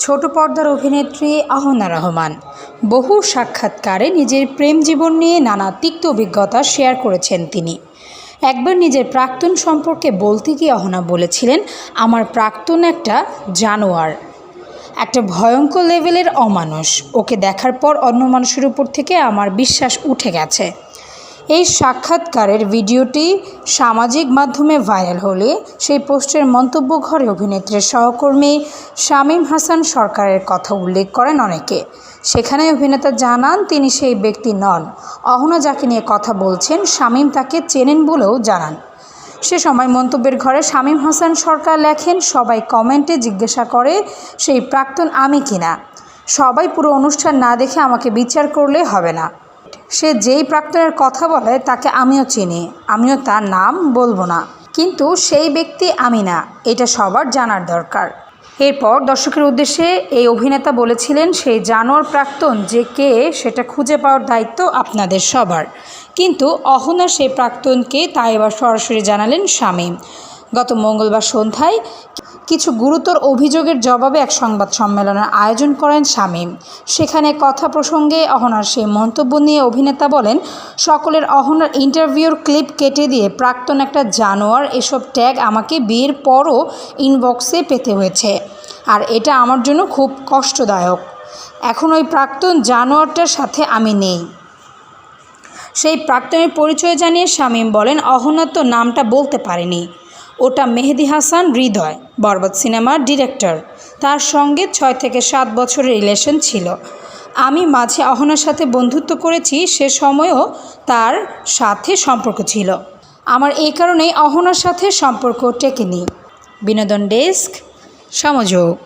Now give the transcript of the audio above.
ছোট পর্দার অভিনেত্রী আহনা রহমান। বহু সাক্ষাৎকারে নিজের প্রেম জীবন নিয়ে নানা তিক্ত অভিজ্ঞতা শেয়ার করেছেন তিনি। একবার নিজের প্রাক্তন সম্পর্কে বলতে গিয়ে অহনা বলেছিলেন, আমার প্রাক্তন একটা জানোয়ার। একটা ভয়ঙ্কর লেভেলের অমানুষ। ওকে দেখার পর অন্য মানুষের উপর থেকে আমার বিশ্বাস উঠে গেছে। এই সাক্ষাৎকারের ভিডিওটি সামাজিক মাধ্যমে ভাইরাল হলে সেই পোস্টের মন্তব্য ঘরে অভিনেত্রীর সহকর্মী শামীম হাসান সরকারের কথা উল্লেখ করেন অনেকে। সেখানে অভিনেতা জানান, তিনি সেই ব্যক্তি নন। অহনা যাকে নিয়ে কথা বলছেন, শামীম তাকে চেনেন বলেও জানান। সে সময় মন্তব্যের ঘরে শামীম হাসান সরকার লেখেন, সবাই কমেন্টে জিজ্ঞাসা করে, সেই প্রাক্তন আমি কিনা? সবাই পুরো অনুষ্ঠান না দেখে আমাকে বিচার করলে হবে না। সে যেই প্রাক্তনের কথা বলে তাকে আমিও চিনি, আমিও তার নাম বলব না। কিন্তু সেই ব্যক্তি আমি না, এটা সবার জানার দরকার। এরপর দর্শকের উদ্দেশ্যে এই অভিনেতা বলেছিলেন, সেই জানোয়ার প্রাক্তন যে কে, সেটা খুঁজে পাওয়ার দায়িত্ব আপনাদের সবার। কিন্তু অহনা সেই প্রাক্তনকে তা এবার সরাসরি জানালেন শামীম। গত মঙ্গলবার সন্ধ্যায় কিছু গুরুতর অভিযোগের জবাবে এক সংবাদ সম্মেলনের আয়োজন করেন শামীম। সেখানে কথা প্রসঙ্গে অহনার সেই মন্তব্য নিয়ে অভিনেতা বলেন, সকলের অহনার ইন্টারভিউর ক্লিপ কেটে দিয়ে প্রাক্তন একটা জানোয়ার এসব ট্যাগ আমাকে বিয়ের পরও ইনবক্সে পেতে হয়েছে। আর এটা আমার জন্য খুব কষ্টদায়ক। এখন ওই প্রাক্তন জানোয়ারটার সাথে আমি নেই। সেই প্রাক্তনের পরিচয় জানিয়ে শামীম বলেন অহনা তো নামটা বলতে পারেনি। ওটা মেহেদি হাসান হৃদয় বরবত সিনেমার ডিরেক্টর। তার সঙ্গে ছয় থেকে সাত বছরের রিলেশন ছিল। আমি মাঝে অহনার সাথে বন্ধুত্ব করেছি, সে সময়ও তার সাথে সম্পর্ক ছিল। আমার এই কারণেই অহনার সাথে সম্পর্ক টেকেনি। বিনোদন ডেস্ক, সমযোগ।